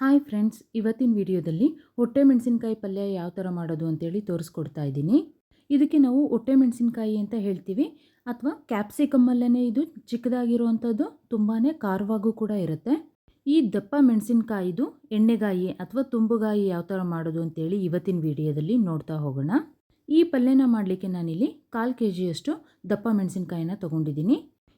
Hi friends ಇವತ್ತಿನ ವಿಡಿಯೋದಲ್ಲಿ ಹೊಟ್ಟೆ ಮೆಣಸಿನ್ಕಾಯಿ ಪಲ್ಯ ಯಾವ ಥರ ಮಾಡೋದು ಅಂತೇಳಿ ತೋರಿಸ್ಕೊಡ್ತಾ ಇದ್ದೀನಿ. ಇದಕ್ಕೆ ನಾವು ಹೊಟ್ಟೆ ಮೆಣಸಿನಕಾಯಿ ಅಂತ ಹೇಳ್ತೀವಿ. ಅಥವಾ ಕ್ಯಾಪ್ಸಿಕಮ್ಮಲ್ಲೇ ಇದು ಚಿಕ್ಕದಾಗಿರುವಂಥದ್ದು ತುಂಬಾ ಖಾರವಾಗೂ ಕೂಡ ಇರುತ್ತೆ. ಈ ದಪ್ಪ ಮೆಣಸಿನಕಾಯಿದು ಎಣ್ಣೆಗಾಯಿ ಅಥವಾ ತುಂಬುಗಾಯಿ ಯಾವ ಥರ ಮಾಡೋದು ಅಂತೇಳಿ ಇವತ್ತಿನ ವಿಡಿಯೋದಲ್ಲಿ ನೋಡ್ತಾ ಹೋಗೋಣ. ಈ ಪಲ್ಯನ ಮಾಡಲಿಕ್ಕೆ ನಾನಿಲ್ಲಿ ಕಾಲು ಕೆ ಜಿಯಷ್ಟು ದಪ್ಪ ಮೆಣಸಿನ್ಕಾಯಿನ ತೊಗೊಂಡಿದ್ದೀನಿ.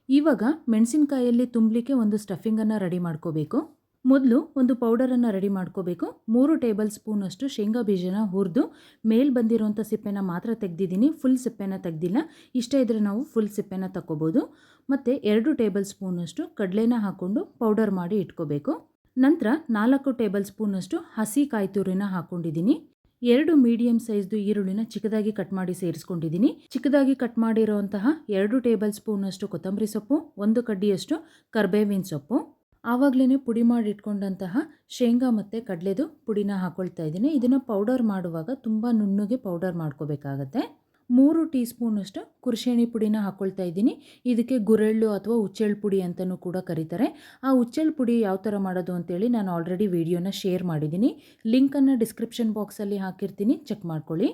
ಇವಾಗ ಮೆಣಸಿನ್ಕಾಯಲ್ಲಿ ತುಂಬಲಿಕ್ಕೆ ಒಂದು ಸ್ಟಫಿಂಗನ್ನು ರೆಡಿ ಮಾಡ್ಕೋಬೇಕು. ಮೊದಲು ಒಂದು ಪೌಡರನ್ನು ರೆಡಿ ಮಾಡ್ಕೋಬೇಕು. ಮೂರು ಟೇಬಲ್ ಸ್ಪೂನಷ್ಟು ಶೇಂಗಾ ಬೀಜನ ಹುರಿದು ಮೇಲ್ ಬಂದಿರೋಂಥ ಸಿಪ್ಪೆನ ಮಾತ್ರ ತೆಗೆದಿದ್ದೀನಿ. ಫುಲ್ ಸಿಪ್ಪೆನ ತೆಗ್ದಿಲ್ಲ. ಇಷ್ಟ ಇದ್ದರೆ ನಾವು ಫುಲ್ ಸಿಪ್ಪೆನ ತಗೋಬೋದು ಮತ್ತು ಎರಡು ಟೇಬಲ್ ಸ್ಪೂನಷ್ಟು ಕಡಲೆನ ಹಾಕ್ಕೊಂಡು ಪೌಡರ್ ಮಾಡಿ ಇಟ್ಕೋಬೇಕು. ನಂತರ ನಾಲ್ಕು ಟೇಬಲ್ ಸ್ಪೂನಷ್ಟು ಹಸಿ ಕಾಯಿ ತುರಿನ ಹಾಕ್ಕೊಂಡಿದ್ದೀನಿ ಎರಡು ಮೀಡಿಯಂ ಸೈಜ್ದು ಈರುಳ್ಳಿನ ಚಿಕ್ಕದಾಗಿ ಕಟ್ ಮಾಡಿ ಸೇರಿಸ್ಕೊಂಡಿದ್ದೀನಿ. ಚಿಕ್ಕದಾಗಿ ಕಟ್ ಮಾಡಿರೋಂತಹ ಎರಡು ಟೇಬಲ್ ಸ್ಪೂನಷ್ಟು ಕೊತ್ತಂಬರಿ ಸೊಪ್ಪು, ಒಂದು ಕಡ್ಡಿಯಷ್ಟು ಕರ್ಬೇವಿನ ಸೊಪ್ಪು. ಆವಾಗಲೇ ಪುಡಿ ಮಾಡಿ ಇಟ್ಕೊಂಡಂತಹ ಶೇಂಗಾ ಮತ್ತು ಕಡಲೆದು ಪುಡಿನ ಹಾಕ್ಕೊಳ್ತಾ ಇದ್ದೀನಿ. ಇದನ್ನು ಪೌಡರ್ ಮಾಡುವಾಗ ತುಂಬ ನುಣ್ಣಗೆ ಪೌಡರ್ ಮಾಡ್ಕೋಬೇಕಾಗತ್ತೆ. ಮೂರು ಟೀ ಸ್ಪೂನಷ್ಟು ಕುರ್ಶೇಣಿ ಪುಡಿನ ಹಾಕ್ಕೊಳ್ತಾ ಇದ್ದೀನಿ. ಇದಕ್ಕೆ ಗುರೆಳ್ಳು ಅಥವಾ ಉಚ್ಚೆಳ್ಳು ಪುಡಿ ಅಂತಲೂ ಕೂಡ ಕರೀತಾರೆ. ಆ ಉಚ್ಚೆಳ್ಳು ಪುಡಿ ಯಾವ ಥರ ಮಾಡೋದು ಅಂತೇಳಿ ನಾನು ಆಲ್ರೆಡಿ ವಿಡಿಯೋನ ಶೇರ್ ಮಾಡಿದ್ದೀನಿ. ಲಿಂಕನ್ನು ಡಿಸ್ಕ್ರಿಪ್ಷನ್ ಬಾಕ್ಸಲ್ಲಿ ಹಾಕಿರ್ತೀನಿ. ಚೆಕ್ ಮಾಡ್ಕೊಳ್ಳಿ.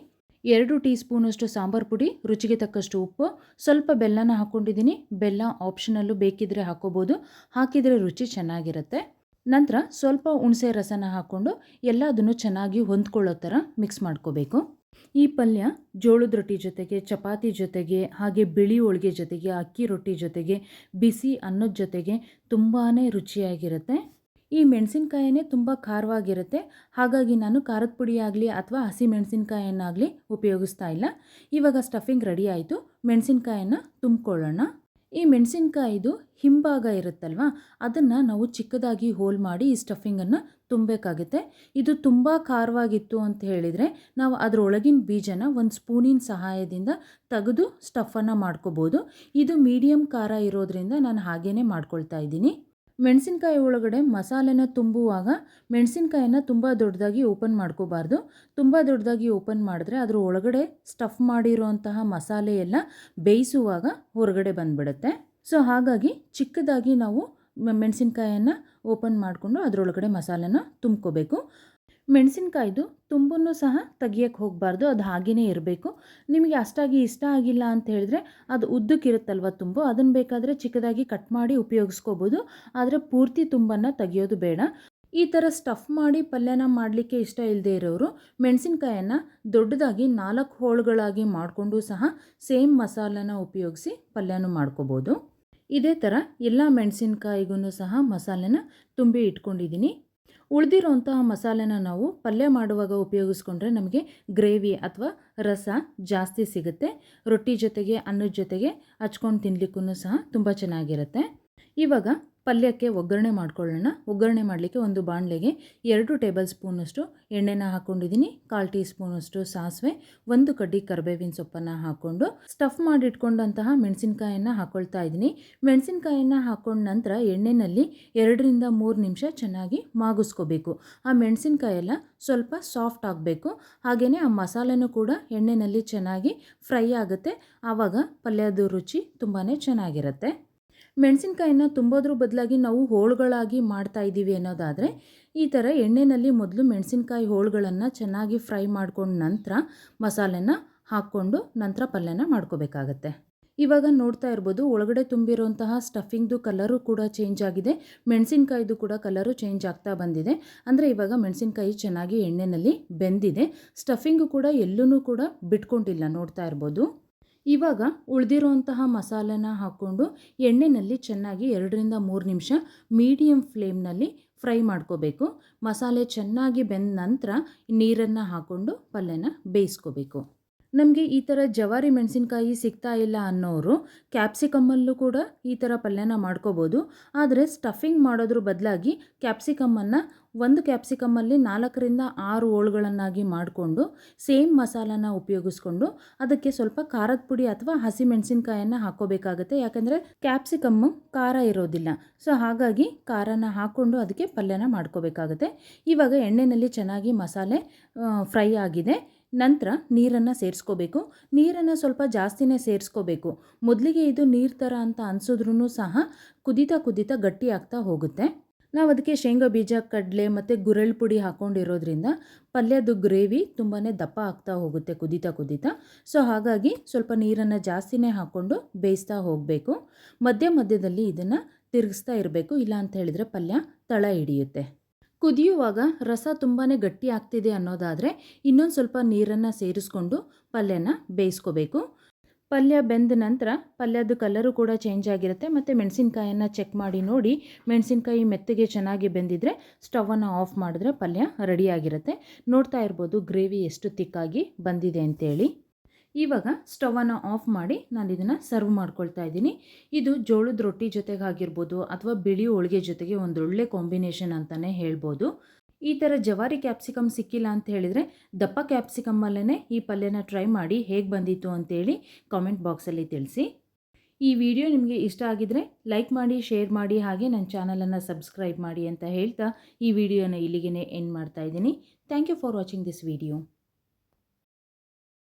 ಎರಡು ಟೀ ಸ್ಪೂನಷ್ಟು ಸಾಂಬಾರು ಪುಡಿ, ರುಚಿಗೆ ತಕ್ಕಷ್ಟು ಉಪ್ಪು, ಸ್ವಲ್ಪ ಬೆಲ್ಲನ ಹಾಕ್ಕೊಂಡಿದ್ದೀನಿ ಬೆಲ್ಲ ಆಪ್ಷನಲ್ಲೂ ಬೇಕಿದ್ದರೆ ಹಾಕೋಬೋದು. ಹಾಕಿದರೆ ರುಚಿ ಚೆನ್ನಾಗಿರುತ್ತೆ. ನಂತರ ಸ್ವಲ್ಪ ಹುಣಸೆ ರಸನ ಹಾಕ್ಕೊಂಡು ಎಲ್ಲದನ್ನು ಚೆನ್ನಾಗಿ ಹೊಂದ್ಕೊಳ್ಳೋ ಥರ ಮಿಕ್ಸ್ ಮಾಡ್ಕೋಬೇಕು. ಈ ಪಲ್ಯ ಜೋಳದ ರೊಟ್ಟಿ ಜೊತೆಗೆ, ಚಪಾತಿ ಜೊತೆಗೆ, ಹಾಗೆ ಬಿಳಿ ಹೋಳಿಗೆ ಜೊತೆಗೆ, ಅಕ್ಕಿ ರೊಟ್ಟಿ ಜೊತೆಗೆ, ಬಿಸಿ ಅನ್ನದ ಜೊತೆಗೆ ತುಂಬಾ ರುಚಿಯಾಗಿರುತ್ತೆ. ಈ ಮೆಣಸಿನ್ಕಾಯಿನೇ ತುಂಬ ಖಾರವಾಗಿರುತ್ತೆ. ಹಾಗಾಗಿ ನಾನು ಖಾರದ ಪುಡಿ ಆಗಲಿ ಅಥವಾ ಹಸಿ ಮೆಣಸಿನ್ಕಾಯನ್ನಾಗಲಿ ಉಪಯೋಗಿಸ್ತಾ ಇಲ್ಲ. ಇವಾಗ ಸ್ಟಫಿಂಗ್ ರೆಡಿ ಆಯಿತು. ಮೆಣಸಿನ್ಕಾಯನ್ನು ತುಂಬಿಕೊಳ್ಳೋಣ. ಈ ಮೆಣಸಿನಕಾಯಿದು ಹಿಂಭಾಗ ಇರುತ್ತಲ್ವ, ಅದನ್ನು ನಾವು ಚಿಕ್ಕದಾಗಿ ಹೋಲ್ ಮಾಡಿ ಈ ಸ್ಟಫಿಂಗನ್ನು ತುಂಬಬೇಕಾಗುತ್ತೆ. ಇದು ತುಂಬ ಖಾರವಾಗಿತ್ತು ಅಂತ ಹೇಳಿದರೆ ನಾವು ಅದರೊಳಗಿನ ಬೀಜನ ಒಂದು ಸ್ಪೂನಿನ ಸಹಾಯದಿಂದ ತೆಗೆದು ಸ್ಟಫನ್ನು ಮಾಡ್ಕೋಬೋದು. ಇದು ಮೀಡಿಯಮ್ ಖಾರ ಇರೋದ್ರಿಂದ ನಾನು ಹಾಗೇ ಮಾಡ್ಕೊಳ್ತಾ ಇದ್ದೀನಿ. ಮೆಣಸಿನ್ಕಾಯಿ ಒಳಗಡೆ ಮಸಾಲೆನ ತುಂಬುವಾಗ ಮೆಣಸಿನಕಾಯಿನ ತುಂಬ ದೊಡ್ಡದಾಗಿ ಓಪನ್ ಮಾಡ್ಕೋಬಾರ್ದು. ತುಂಬ ದೊಡ್ಡದಾಗಿ ಓಪನ್ ಮಾಡಿದ್ರೆ ಅದರ ಒಳಗಡೆ ಸ್ಟಫ್ ಮಾಡಿರೋಂತಹ ಮಸಾಲೆ ಎಲ್ಲ ಬೇಯಿಸುವಾಗ ಹೊರಗಡೆ ಬಂದುಬಿಡುತ್ತೆ. ಸೊ ಹಾಗಾಗಿ ಚಿಕ್ಕದಾಗಿ ನಾವು ಮೆಣಸಿನ್ಕಾಯನ್ನು ಓಪನ್ ಮಾಡಿಕೊಂಡು ಅದರೊಳಗಡೆ ಮಸಾಲೆನ ತುಂಬ್ಕೋಬೇಕು. ಮೆಣಸಿನ್ಕಾಯ್ದು ತುಂಬನ್ನು ಸಹ ತೆಗಿಯೋಕ್ಕೆ ಹೋಗಬಾರ್ದು, ಅದು ಹಾಗೆಯೇ ಇರಬೇಕು. ನಿಮಗೆ ಅಷ್ಟಾಗಿ ಇಷ್ಟ ಆಗಿಲ್ಲ ಅಂತ ಹೇಳಿದ್ರೆ ಅದು ಉದ್ದಕ್ಕಿರುತ್ತಲ್ವ ತುಂಬು, ಅದನ್ನು ಬೇಕಾದರೆ ಚಿಕ್ಕದಾಗಿ ಕಟ್ ಮಾಡಿ ಉಪಯೋಗಿಸ್ಕೋಬೋದು. ಆದರೆ ಪೂರ್ತಿ ತುಂಬನ್ನು ತೆಗಿಯೋದು ಬೇಡ. ಈ ಥರ ಸ್ಟಫ್ ಮಾಡಿ ಪಲ್ಯನ ಮಾಡಲಿಕ್ಕೆ ಇಷ್ಟ ಇಲ್ಲದೆ ಇರೋರು ಮೆಣಸಿನ್ಕಾಯನ್ನು ದೊಡ್ಡದಾಗಿ ನಾಲ್ಕು ಹೋಳುಗಳಾಗಿ ಮಾಡಿಕೊಂಡು ಸಹ ಸೇಮ್ ಮಸಾಲನ ಉಪಯೋಗಿಸಿ ಪಲ್ಯನೂ ಮಾಡ್ಕೋಬೋದು. ಇದೇ ಥರ ಎಲ್ಲ ಮೆಣಸಿನಕಾಯಿಗೂ ಸಹ ಮಸಾಲೆನ ತುಂಬಿ ಇಟ್ಕೊಂಡಿದ್ದೀನಿ. ಉಳಿದಿರೋಂತಹ ಮಸಾಲೆನ ನಾವು ಪಲ್ಯ ಮಾಡುವಾಗ ಉಪಯೋಗಿಸ್ಕೊಂಡ್ರೆ ನಮಗೆ ಗ್ರೇವಿ ಅಥವಾ ರಸ ಜಾಸ್ತಿ ಸಿಗುತ್ತೆ. ರೊಟ್ಟಿ ಜೊತೆಗೆ, ಅನ್ನದ ಜೊತೆಗೆ ಹಚ್ಕೊಂಡು ತಿನ್ನಲಿಕ್ಕೂ ಸಹ ತುಂಬ ಚೆನ್ನಾಗಿರುತ್ತೆ. ಇವಾಗ ಪಲ್ಯಕ್ಕೆ ಒಗ್ಗರಣೆ ಮಾಡ್ಕೊಳ್ಳೋಣ. ಒಗ್ಗರಣೆ ಮಾಡಲಿಕ್ಕೆ ಒಂದು ಬಾಣಲೆಗೆ ಎರಡು ಟೇಬಲ್ ಸ್ಪೂನಷ್ಟು ಎಣ್ಣೆನ ಹಾಕ್ಕೊಂಡಿದ್ದೀನಿ ಕಾಲು ಟೀ ಸ್ಪೂನಷ್ಟು ಸಾಸಿವೆ, ಒಂದು ಕಡ್ಡಿ ಕರಿಬೇವಿನ ಸೊಪ್ಪನ್ನು ಹಾಕ್ಕೊಂಡು ಸ್ಟಫ್ ಮಾಡಿಟ್ಕೊಂಡಂತಹ ಮೆಣಸಿನ್ಕಾಯನ್ನು ಹಾಕ್ಕೊಳ್ತಾ ಇದ್ದೀನಿ. ಮೆಣಸಿನ್ಕಾಯನ್ನು ಹಾಕ್ಕೊಂಡ ನಂತರ ಎಣ್ಣೆಯಲ್ಲಿ ಎರಡರಿಂದ ಮೂರು ನಿಮಿಷ ಚೆನ್ನಾಗಿ ಮಾಗಿಸ್ಕೋಬೇಕು. ಆ ಮೆಣಸಿನ್ಕಾಯೆಲ್ಲ ಸ್ವಲ್ಪ ಸಾಫ್ಟ್ ಆಗಬೇಕು. ಹಾಗೆಯೇ ಆ ಮಸಾಲೆನೂ ಕೂಡ ಎಣ್ಣೆಯಲ್ಲಿ ಚೆನ್ನಾಗಿ ಫ್ರೈ ಆಗುತ್ತೆ. ಆವಾಗ ಪಲ್ಯದ ರುಚಿ ತುಂಬಾ ಚೆನ್ನಾಗಿರುತ್ತೆ. ಮೆಣಸಿನ್ಕಾಯಿನ ತುಂಬೋದ್ರ ಬದಲಾಗಿ ನಾವು ಹೋಳುಗಳಾಗಿ ಮಾಡ್ತಾ ಇದ್ದೀವಿ ಅನ್ನೋದಾದರೆ, ಈ ಥರ ಎಣ್ಣೆಯಲ್ಲಿ ಮೊದಲು ಮೆಣಸಿನಕಾಯಿ ಹೋಳುಗಳನ್ನು ಚೆನ್ನಾಗಿ ಫ್ರೈ ಮಾಡ್ಕೊಂಡ ನಂತರ ಮಸಾಲೆನ ಹಾಕ್ಕೊಂಡು ನಂತರ ಪಲ್ಯನ ಮಾಡ್ಕೋಬೇಕಾಗತ್ತೆ. ಇವಾಗ ನೋಡ್ತಾ ಇರ್ಬೋದು, ಒಳಗಡೆ ತುಂಬಿರುವಂತಹ ಸ್ಟಫಿಂಗ್ದು ಕಲರು ಕೂಡ ಚೇಂಜ್ ಆಗಿದೆ. ಮೆಣಸಿನಕಾಯಿದು ಕೂಡ ಕಲರು ಚೇಂಜ್ ಆಗ್ತಾ ಬಂದಿದೆ. ಅಂದರೆ ಇವಾಗ ಮೆಣಸಿನ್ಕಾಯಿ ಚೆನ್ನಾಗಿ ಎಣ್ಣೆಯಲ್ಲಿ ಬೆಂದಿದೆ. ಸ್ಟಫಿಂಗು ಕೂಡ ಎಲ್ಲೂ ಕೂಡ ಬಿಟ್ಕೊಂಡಿಲ್ಲ ನೋಡ್ತಾ ಇರ್ಬೋದು. ಇವಾಗ ಉಳಿದಿರುವಂತಹ ಮಸಾಲೆನ ಹಾಕ್ಕೊಂಡು ಎಣ್ಣೆಯಲ್ಲಿ ಚೆನ್ನಾಗಿ ಎರಡರಿಂದ ಮೂರು ನಿಮಿಷ ಮೀಡಿಯಮ್ ಫ್ಲೇಮ್ನಲ್ಲಿ ಫ್ರೈ ಮಾಡ್ಕೋಬೇಕು. ಮಸಾಲೆ ಚೆನ್ನಾಗಿ ಬೆಂದ ನಂತರ ನೀರನ್ನು ಹಾಕ್ಕೊಂಡು ಪಲ್ಯನ ಬೇಯಿಸ್ಕೋಬೇಕು. ನಮಗೆ ಈ ಥರ ಜವಾರಿ ಮೆಣಸಿನ್ಕಾಯಿ ಸಿಗ್ತಾ ಇಲ್ಲ ಅನ್ನೋರು ಕ್ಯಾಪ್ಸಿಕಮ್ಮಲ್ಲೂ ಕೂಡ ಈ ಥರ ಪಲ್ಯನ ಮಾಡ್ಕೋಬೋದು. ಆದರೆ ಸ್ಟಫಿಂಗ್ ಮಾಡೋದ್ರ ಬದಲಾಗಿ ಕ್ಯಾಪ್ಸಿಕಮ್ಮನ್ನು ಒಂದು ಕ್ಯಾಪ್ಸಿಕಮ್ಮಲ್ಲಿ ನಾಲ್ಕರಿಂದ ಆರು ಹೋಳುಗಳನ್ನಾಗಿ ಮಾಡಿಕೊಂಡು ಸೇಮ್ ಮಸಾಲಾನ ಉಪಯೋಗಿಸ್ಕೊಂಡು ಅದಕ್ಕೆ ಸ್ವಲ್ಪ ಖಾರದ ಪುಡಿ ಅಥವಾ ಹಸಿ ಮೆಣಸಿನ್ಕಾಯನ್ನು ಹಾಕ್ಕೋಬೇಕಾಗತ್ತೆ. ಯಾಕಂದರೆ ಕ್ಯಾಪ್ಸಿಕಮ್ಮು ಖಾರ ಇರೋದಿಲ್ಲ. ಸೊ, ಹಾಗಾಗಿ ಖಾರನ ಹಾಕ್ಕೊಂಡು ಅದಕ್ಕೆ ಪಲ್ಯನ ಮಾಡ್ಕೋಬೇಕಾಗುತ್ತೆ. ಇವಾಗ ಎಣ್ಣೆಯಲ್ಲಿ ಚೆನ್ನಾಗಿ ಮಸಾಲೆ ಫ್ರೈ ಆಗಿದೆ. ನಂತರ ನೀರನ್ನು ಸೇರಿಸ್ಕೋಬೇಕು. ನೀರನ್ನು ಸ್ವಲ್ಪ ಜಾಸ್ತಿನೇ ಸೇರಿಸ್ಕೋಬೇಕು. ಮೊದಲಿಗೆ ಇದು ನೀರು ಥರ ಅಂತ ಅನಿಸಿದ್ರೂ ಸಹ ಕುದಿತಾ ಕುದಿತಾ ಗಟ್ಟಿ ಆಗ್ತಾ ಹೋಗುತ್ತೆ. ನಾವು ಅದಕ್ಕೆ ಶೇಂಗಾ ಬೀಜ, ಕಡಲೆ ಮತ್ತು ಗುರೆಳ್ ಪುಡಿ ಹಾಕ್ಕೊಂಡಿರೋದ್ರಿಂದ ಪಲ್ಯದ ಗ್ರೇವಿ ತುಂಬಾ ದಪ್ಪ ಆಗ್ತಾ ಹೋಗುತ್ತೆ ಕುದೀತಾ ಕುದೀತಾ. ಸೊ ಹಾಗಾಗಿ ಸ್ವಲ್ಪ ನೀರನ್ನು ಜಾಸ್ತಿನೇ ಹಾಕ್ಕೊಂಡು ಬೇಯಿಸ್ತಾ ಹೋಗಬೇಕು. ಮಧ್ಯ ಮಧ್ಯದಲ್ಲಿ ಇದನ್ನು ತಿರುಗಿಸ್ತಾ ಇರಬೇಕು, ಇಲ್ಲ ಅಂತ ಹೇಳಿದರೆ ಪಲ್ಯ ತಳ ಹಿಡಿಯುತ್ತೆ. ಕುದಿಯುವಾಗ ರಸ ತುಂಬಾ ಗಟ್ಟಿ ಆಗ್ತಿದೆ ಅನ್ನೋದಾದರೆ ಇನ್ನೊಂದು ಸ್ವಲ್ಪ ನೀರನ್ನು ಸೇರಿಸ್ಕೊಂಡು ಪಲ್ಯನ ಬೇಯಿಸ್ಕೋಬೇಕು. ಪಲ್ಯ ಬೆಂದ ನಂತರ ಪಲ್ಯದ ಕಲರು ಕೂಡ ಚೇಂಜ್ ಆಗಿರುತ್ತೆ. ಮತ್ತು ಮೆಣಸಿನ್ಕಾಯನ್ನು ಚೆಕ್ ಮಾಡಿ ನೋಡಿ, ಮೆಣಸಿನ್ಕಾಯಿ ಮೆತ್ತಗೆ ಚೆನ್ನಾಗಿ ಬೆಂದಿದ್ರೆ ಸ್ಟವನ್ನು ಆಫ್ ಮಾಡಿದ್ರೆ ಪಲ್ಯ ರೆಡಿಯಾಗಿರುತ್ತೆ ನೋಡ್ತಾ ಇರ್ಬೋದು ಗ್ರೇವಿ ಎಷ್ಟು ತಿಕ್ಕಾಗಿ ಬಂದಿದೆ ಅಂತೇಳಿ. ಇವಾಗ ಸ್ಟವನ್ನು ಆಫ್ ಮಾಡಿ ನಾನು ಇದನ್ನು ಸರ್ವ್ ಮಾಡ್ಕೊಳ್ತಾ ಇದ್ದೀನಿ. ಇದು ಜೋಳದ ರೊಟ್ಟಿ ಜೊತೆಗಾಗಿರ್ಬೋದು ಅಥವಾ ಬಿಳಿ ಹೋಳಿಗೆ ಜೊತೆಗೆ ಒಂದೊಳ್ಳೆ ಕಾಂಬಿನೇಷನ್ ಅಂತಲೇ ಹೇಳ್ಬೋದು. ಈ ಥರ ಜವಾರಿ ಕ್ಯಾಪ್ಸಿಕಮ್ ಸಿಕ್ಕಿಲ್ಲ ಅಂತ ಹೇಳಿದರೆ ದಪ್ಪ ಕ್ಯಾಪ್ಸಿಕಮ್ಮಲ್ಲೇ ಈ ಪಲ್ಯನ ಟ್ರೈ ಮಾಡಿ ಹೇಗೆ ಬಂದಿತ್ತು ಅಂತೇಳಿ ಕಾಮೆಂಟ್ ಬಾಕ್ಸಲ್ಲಿ ತಿಳಿಸಿ. ಈ ವಿಡಿಯೋ ನಿಮಗೆ ಇಷ್ಟ ಆಗಿದರೆ ಲೈಕ್ ಮಾಡಿ ಶೇರ್ ಮಾಡಿ, ಹಾಗೆ ನನ್ನ ಚಾನಲನ್ನು ಸಬ್ಸ್ಕ್ರೈಬ್ ಮಾಡಿ ಅಂತ ಹೇಳ್ತಾ ಈ ವಿಡಿಯೋನ ಇಲ್ಲಿಗೆ ಎಂಡ್ ಮಾಡ್ತಾ ಇದ್ದೀನಿ. Thank you for watching this video